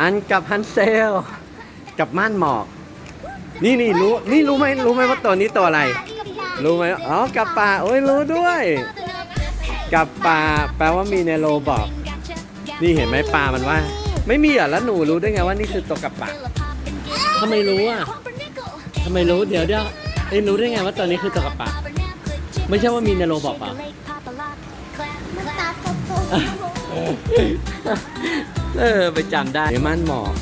อันกับฮันเซล กับม่านหมอก นี่นี่รู้นี่รู้ไหมรู้ไหมว่าตัวนี้ตัวอะไร รู้ไหมอ๋อกับป่าโอ้ยรู้ด้วย กับป่าแปลว่ามีในโลบอก นี่เห็นไหมปลามันว่า ไม่มีอะแล้วหนูรู้ได้ไงว่านี่คือตัวกับป่าทำไมรู้อะทำไมรู้เดี๋ยวเดี๋ยวเอ้ยรู้ได้ไงว่าตัวนี้คือตัวกับป่าไม่ใช่ว่ามีในโลบอกเปล่ามันตาโต เออ ไปจำได้ม่านหมอก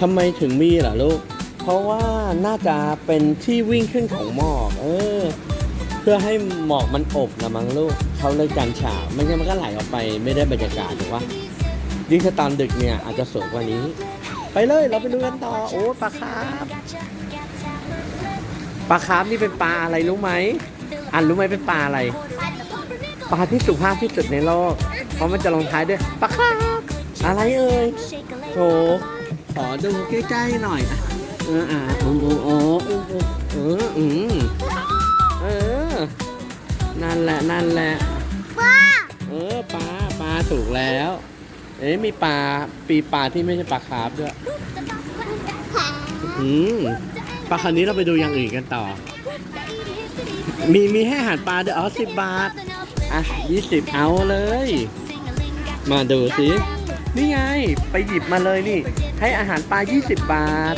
ทำไมถึงมีล่ะลูก เพราะว่าน่าจะเป็นที่วิ่งขึ้นของหมอกเออ เพื่อให้หมอกมันอบนะมั้งลูกเขาเลยกันฉาบไม่งั้นมันก็ไหลออกไปไม่ได้บรรยากาศถูกปะยิ่งถ้าตอนดึกเนี่ยอาจจะสวยกว่านี้ ไปเลยเราไปดูกันต่อ โอ้ปลาคาร์ฟปลาคาร์ฟนี่เป็นปลาอะไรรู้ไหมอันรู้ไหมเป็นปลาอะไร ปลาที่สุภาพที่สุดในโลก เพราะมันจะลงท้ายด้วยปลาคาร์ฟ อะไรเอ่ยโถขอดูใกล้ๆหน่อยอะเอออะโอ้โหโอ้โหเอออืมเออ นั่นแหละนั่นแหละป้าเออปลาปลาถูกแล้ว เอ๊ะมีปลาปีปลาที่ไม่ใช่ปลาคาร์ฟด้วยอืมปลาคันนี้เราไปดูอย่างอื่นกันต่อ มีมีให้อาหารปลาด้วยอ๋อสิบบาท อะยี่สิบเอาเลย มาดูสิ นี่ไง ไปหยิบมาเลยนี่ ให้อาหารปลา 20 บาท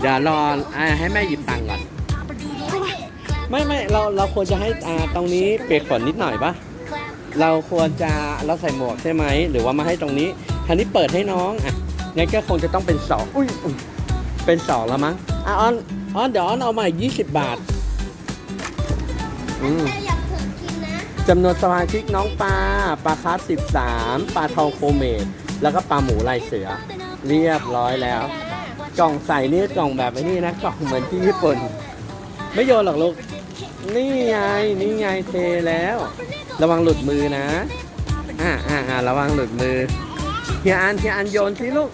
เดี๋ยวรออาให้แม่หยิบตังค์ก่อน ไม่ไม่เราเราควรจะให้อ่าตรงนี้เปียกฝนนิดหน่อยปะเราควรจะเราใส่หมวกใช่ไหม หรือว่ามาให้ตรงนี้ทันนี้เปิดให้น้องอะงั้นก็คงจะต้องเป็นสองอุ้ยเป็นสองแล้วมั้งอะออนออนเดี๋ยวออนเอามาอีก20 บาท อืม จำนวนสมาชิกน้องปลาปลาคาร์ฟ13ปลาทองโคเมดแล้วก็ปลาหมูลายเสือ เรียบร้อยแล้ว กล่องใส่นี่กล่องแบบไอ้นี่นะกล่องเหมือนที่ญี่ปุ่น ไม่โยนหรอกลูกนี่ไงนี่ไงเทแล้ว ระวังหลุดมือนะอ่าอ่าอ่าระวังหลุดมือเฮียอันเฮียอันโยนสิลูก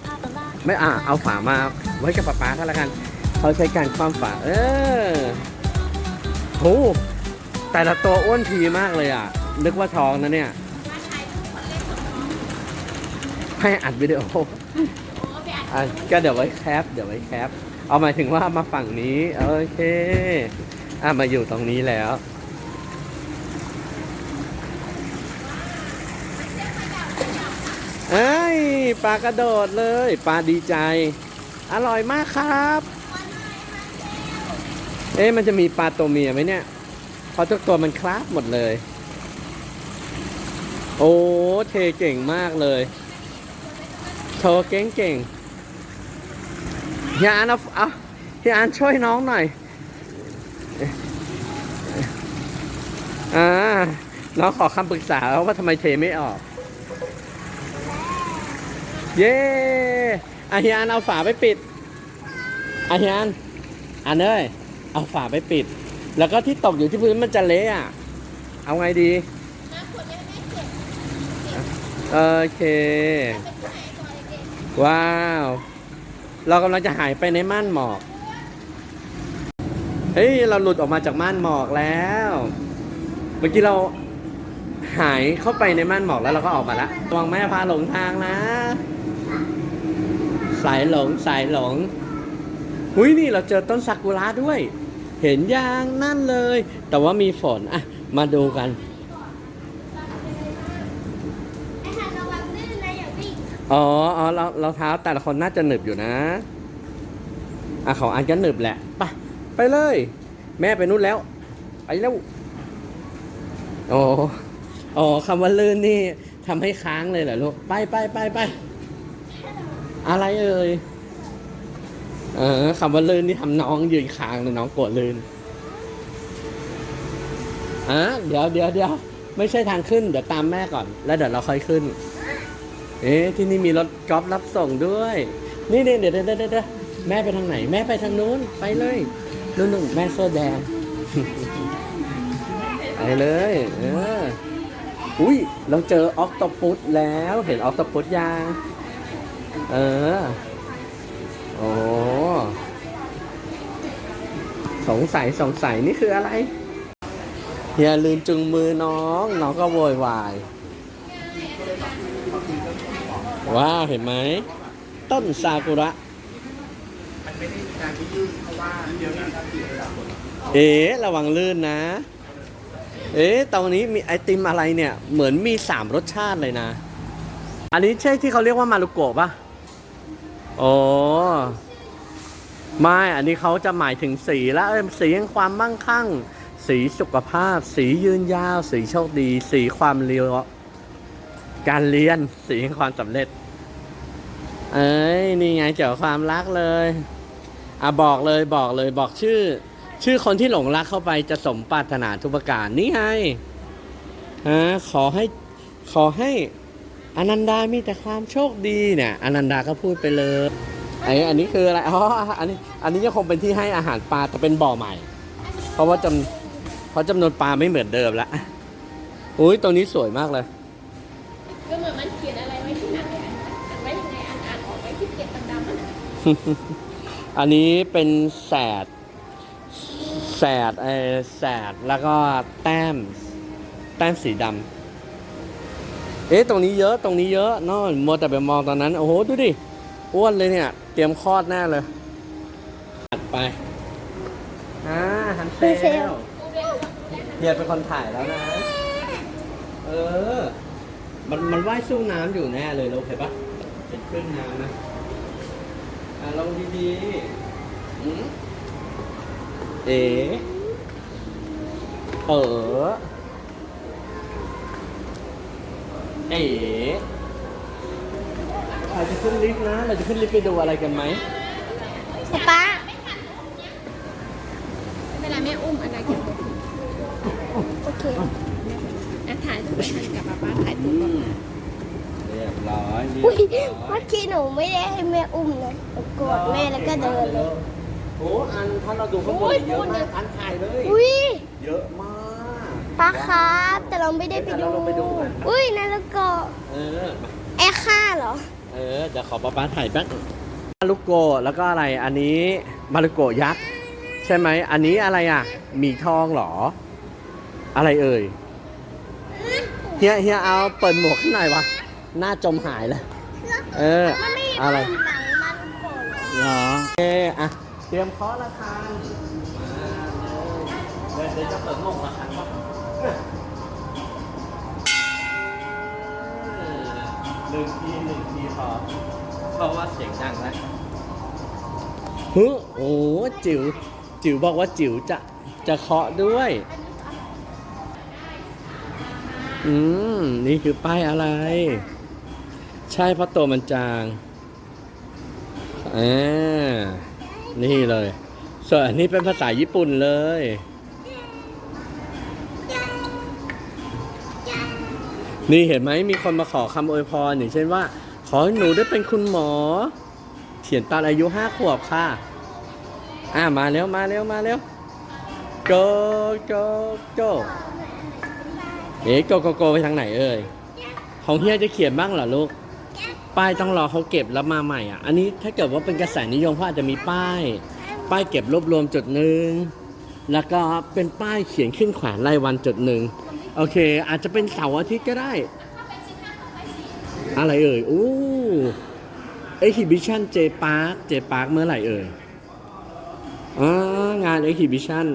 ไม่อ่าเอาฝามาไว้กับป๊าป๊าก็แล้วกันเขาใช้การคว่ำฝาเออโห แต่ละตัวอ้วนพีมากเลยอะ นึกว่าท้องนะเนี่ย ให้อัดวิดีโออะก็เดี๋ยวไว้แคป เดี๋ยวไว้แคป เอาหมายถึงว่ามาฝั่งนี้ โอเค อะมาอยู่ตรงนี้แล้ว เอ้ยปลากระโดดเลย ปลาดีใจ อร่อยมากครับ เอ๊ะมันจะมีปลาตัวเมียไหมเนี่ย เพราะทุกตัวมันคลาบหมดเลย โอ้เทเก่งมากเลยโชว์เก่งเก่งเฮียอันเอาเอาเฮียอันช่วยน้องหน่อยอ่าน้องขอคำปรึกษาว่าทำไมเทไม่ออก เย้อาเฮียอันเอาฝาไปปิดอาเฮียอันอันเอ้ยเอาฝาไปปิด แล้วก็ที่ตกอยู่ที่พื้นมันจะเละอะ เอาไงดีโอเคว้าว เรากำลังจะหายไปในม่านหมอก เฮ้ย เราหลุดออกมาจากม่านหมอกแล้ว เมื่อกี้เราหายเข้าไปในม่านหมอกแล้วเราก็ออกมาแล้วระวังแม่พาหลงทางนะ สายหลงสายหลง หุยนี่เราเจอต้นซากุระด้วย เห็นยางนั่นเลย แต่ว่ามีฝนอะมาดูกันอ๋ออ๋อเราเราเท้าแต่ละคนน่าจะหนึบอยู่นะ อะของอันก็หนึบแหละไปไปเลย แม่ไปนู่นแล้ว ไปแล้วโอ้อ๋อคำว่าลื่นนี่ทำให้ค้างเลยเหรอลูก ไปไปไปไป อะไรเอ่ย เออคำว่าลื่นนี่ทำน้องยืนค้างเลยน้องกลัวลื่นอะเดี๋ยวเดี๋ยวเดี๋ยวไม่ใช่ทางขึ้น เดี๋ยวตามแม่ก่อน แล้วเดี๋ยวเราค่อยขึ้น เอ๊ะที่นี่มีรถกอล์ฟรับส่งด้วย นี่นี่เดี๋ยวเดี๋ยวเดี๋ยวเดี๋ยวแม่ไปทางไหน แม่ไปทางนู้น ไปเลยนู่นนู่นแม่เสื้อแดงไปเลย เอออุ้ยเราเจอออกโตปุสแล้ว เห็นออกโตปุสยังเออ โอ้ สงสัยสงสัยนี่คืออะไรอย่าลืมจุงมือน้อง น้องก็โวยวาย ว้าวเห็นไหม ต้นซากุระเพราะว่าเดี๋ยวนี้ถ้าติดระดับเอ๊ะระวังลื่นนะ เอ๊ะตรงนี้มีไอติมอะไรเนี่ย เหมือนมีสามรสชาติเลยนะ อันนี้ใช่ที่เขาเรียกว่ามารุโกะปะโอ ไม่อันนี้เขาจะหมายถึงสีแล้วเอ้ยสีแห่งความมั่งคั่ง สีสุขภาพ สียืนยาว สีโชคดี สีความเรียวการเรียนสีแห่งความสำเร็จ เอ้ยนี่ไงเกี่ยวกับความรักเลยอะบอกเลยบอกเลยบอกชื่อ ชื่อคนที่หลงรักเข้าไปจะสมปรารถนาทุกประการนี่ไงฮะขอให้ขอให้อนันดามีแต่ความโชคดีเนี่ยอนันดาก็พูดไปเลย ไอ้อันนี้คืออะไร อ๋อ อันนี้ อันนี้จะคงเป็นที่ให้อาหารปลาแต่เป็นบ่อใหม่ เพราะว่าจำเพราะจำนวนปลาไม่เหมือนเดิมละอุ้ยตัวนี้สวยมากเลย ก็เหมือนมันเขียนอะไรไว้ที่หนังเลยอ่านไว้ยังไงอ่านอ่านออกไว้ที่เกล็ดดำๆมันอันนี้เป็นแสดแสดเออแสดแล้วก็แต้ม แต้มสีดำเอ๊ะตรงนี้เยอะ ตรงนี้เยอะเนอะมัวแต่ไปมองตอนนั้น โอ้โห ดูดิ อ้วนเลยเนี่ย เตรียมคลอดแน่เลยตัดไปอ่าฮันเซฮันเซลลเฮียเป็นคนถ่ายแล้วนะ เออ มันมันว่ายสู้น้ำอยู่แน่เลยเราเห็นปะเป็นคลื่นน้ำนะอะลองดีๆอืมเอ๋เออเอ๋ ใครจะขึ้นลิฟต์นะ เราจะขึ้นลิฟต์ไปดูอะไรกันไหมป๊าเวลาแม่อุ้มอะไรเก็บไว้โอเคอะถ่ายรูปไปหันกับป๊าป๊าถ่ายอืรูปมเรียบร้อยเรียบอุ้ยร้อเมื่ยอกี้หนูไม่ได้ให้แม่อุ้มนะหนูกอดแม่แล้วก็เดินเลย โอ้อันถ้าเราดูข้างบนเยอะมากอันถ่ายเลยอุ้ยเยอะมากป้าครับ แต่เราไม่ได้ไปเดี๋ยวดูเราไปดูกันอุ้ยนั่นแล้วก็เออมาแอร์ค่าเหรอ เออเดี๋ยวขอป้าป้าถ่ายแป๊บมารุโกะแล้วก็อะไรอันนี้มารุโกะยักษ์ใช่ไหมอันนี้อะไรอะหมีทองเหรอ อะไรเอ่ยเฮียเฮียเอาเปิดหมวกขึ้นหน่อยวะหน้าจมหายเลยเออมันไม่อะไรหนังมันโกรธเหรอเหรอโอเคอะเตรียมเคาะระฆังมาเลยเดี๋ยวเดี๋ยวจะเปิดหมวกระฆัง นึ่งทีหนึ่งทีพอเพราะว่าเสียงดังแล้วฮึโอ้จิ๋วจิ๋วบอกว่าจิ๋วจะจะเคาะด้วย อืม นี่คือป้ายอะไร ใช่เพราะตัวมันจางอ่านี่เลย ส่วนอันนี้เป็นภาษาญี่ปุ่นเลย นี่เห็นไหมมีคนมาขอคำอวยพรอย่างเช่นว่า ขอให้หนูได้เป็นคุณหมอเขียนตอนอายุห้าขวบค่ะ อ่ามาเร็วมาเร็วมาเร็วโกโกโกเอ๊ะโกโกโกไปทางไหนเอ่ยของเฮียจะเขียนบ้างเหรอลูก ป้ายต้องรอเขาเก็บแล้วมาใหม่อะ อันนี้ถ้าเกิดว่าเป็นกระแสนิยมเขาอาจจะมีป้าย ป้ายเก็บรวบรวมจุดหนึ่งแล้วก็เป็นป้ายเขียนขึ้นแขวนรายวันจุดหนึ่ง โอเค อาจจะเป็นเสาร์อาทิตย์ก็ได้อะไรเอ่ยอู้เอ็กฮิบิชันเจพาร์คเจพาร์คเมื่อไหร่เอ่ยอ่างานเอ็กฮิบิชัน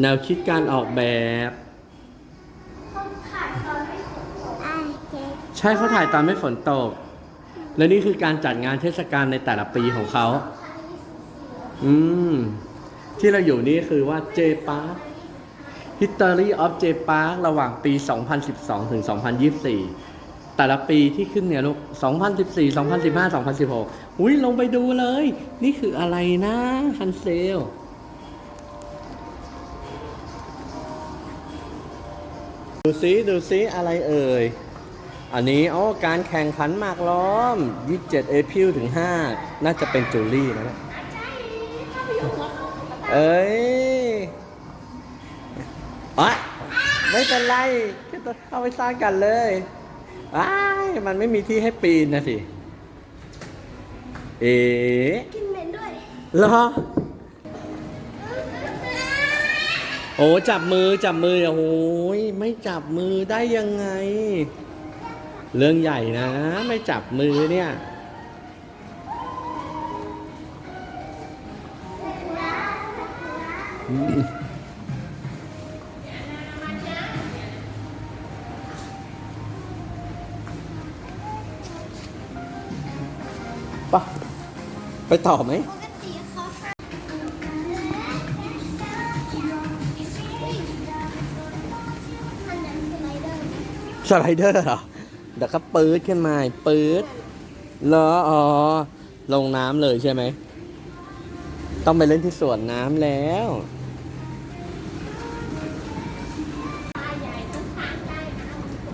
แนวคิดการออกแบบอ่าเจ๊ใช่เขาถ่ายตอนไม่ฝนตก และนี่คือการจัดงานเทศกาลในแต่ละปีของเขา อืม ที่เราอยู่นี่คือว่าเจปาร์ History of J Park ระหว่างปี 2012 ถึง 2024 แต่ละปีที่ขึ้นเนี่ยลูก 2014 2015 2016 อุ้ยลงไปดูเลย นี่คืออะไรนะฮันเซลดูซิดูซิอะไรเอ่ย อันนี้อ๋อการแข่งขันหมากล้อม 27 เอพิลถึง 5 น่าจะเป็นจูลี่นะเนี่ยเอ้ย อะไม่เป็นไรก็จะเข้าไปสร้างกันเลยอายมันไม่มีที่ให้ปีนนะสิ เอ๋กินเหม็นด้วยเหรอ โอ้จับมือจับมือโอ้ยไม่จับมือได้ยังไง เรื่องใหญ่นะ ไม่จับมือเนี่ยอ ไปต่อไหม ปกติเขาให้อันนั้นสไลเดอร์สไลเดอร์เหรอ เดี๋ยวก็ปื๊ดขึ้นมาปื๊ดเหรออ๋อ ลงน้ำเลยใช่ไหม ต้องไปเล่นที่สวนน้ำแล้ว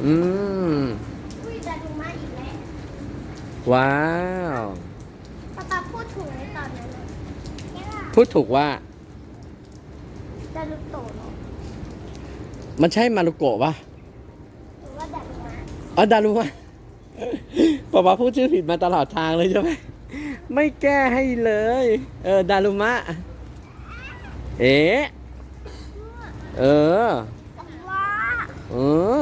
อืม อุ้ยจะดูมาอีกแล้ว ว้าว ป้าป้าพูดถูกในตอนนั้นนะเนี่ย พูดถูกว่า จะดูโตเหรอมันใช่มารุโกะปะหรือว่าดารุมะอ๋อดารุมะป๊าป๊าพูดชื่อผิดมาตลอดทางเลยใช่ไหมไม่แก้ให้เลย เออ ดารุมะ เอ๊ะเออว้าเออ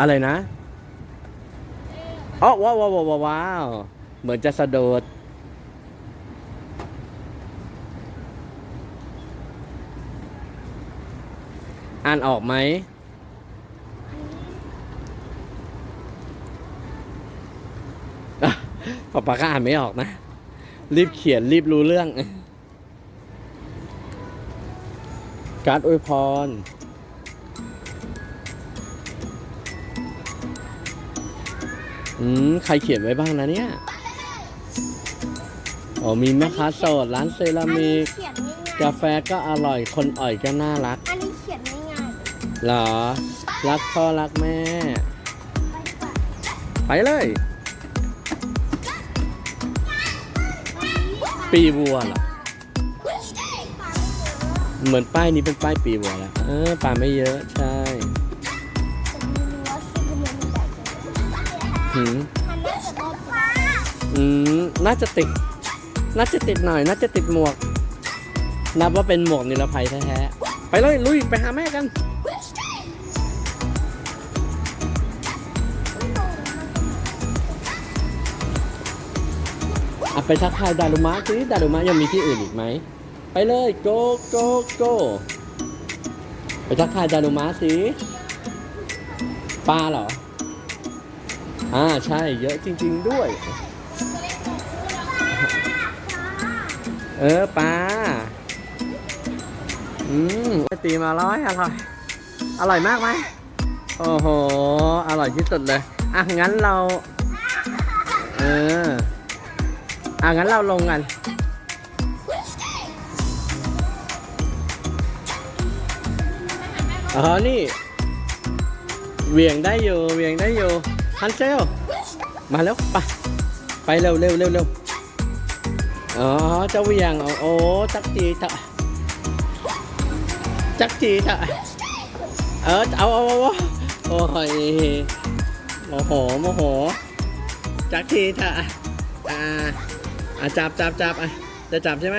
อะไรนะอ๋อว้าวว้าวว้าวว้าว เหมือนจะสะโดดอ่านออกไหมอะป๊าป๊าก็อ่านไม่ออกนะ รีบเขียนรีบรู้เรื่อง การ์ดอวยพร อืมใครเขียนไว้บ้างนะเนี่ย อ๋อมีแม่ค้าโสดร้านเซราอันมินี้กเขียนง่ายกาแฟก็อร่อย คนอ่อยก็น่ารักๆอันนี้เขียนง่ายเหรอ รักพ่อรักแม่ ๆไปดีกว่าไปเลย ปีวัวเหรอเหมือนป้ายนี้เป็นป้ายปีวัวแล้วเออปลาไม่เยอะ ใช่ หืมอืมน่าจะติด น่าจะติดหน่อย น่าจะติดหมวก นับว่าเป็นหมวกนิรภัยแท้ๆ ไปเลยลุยไปหาแม่กัน อะไปทักทายดารุมะสิดารุมะยังมีที่อื่นอีกไหม ไปเลยโกโกโกไปทักทายดารุมะสิปลาเหรอ อ่าใช่เยอะจริง ๆ ด้วย เออปลาอืมตีมาร้อยอร่อย อร่อยมากไหมโอ้โห อร่อยที่สุดเลย อะ งั้นเรา เออ อะ งั้นเราลงกัน อ๋อ นี่ เวียงได้อยู่ เวียงได้อยู่ ฮันเซล มาแล้วไปไปเร็วเร็วเร็วเร็วอ๋อเจ้าเวียงโอ้จักจีเถอะจักจีเถอะเออเอาเอาเอาเอาโอ้ยโมโหโมโห จักจีเถอะอ่าจับจับจับอะจะจับใช่ไหม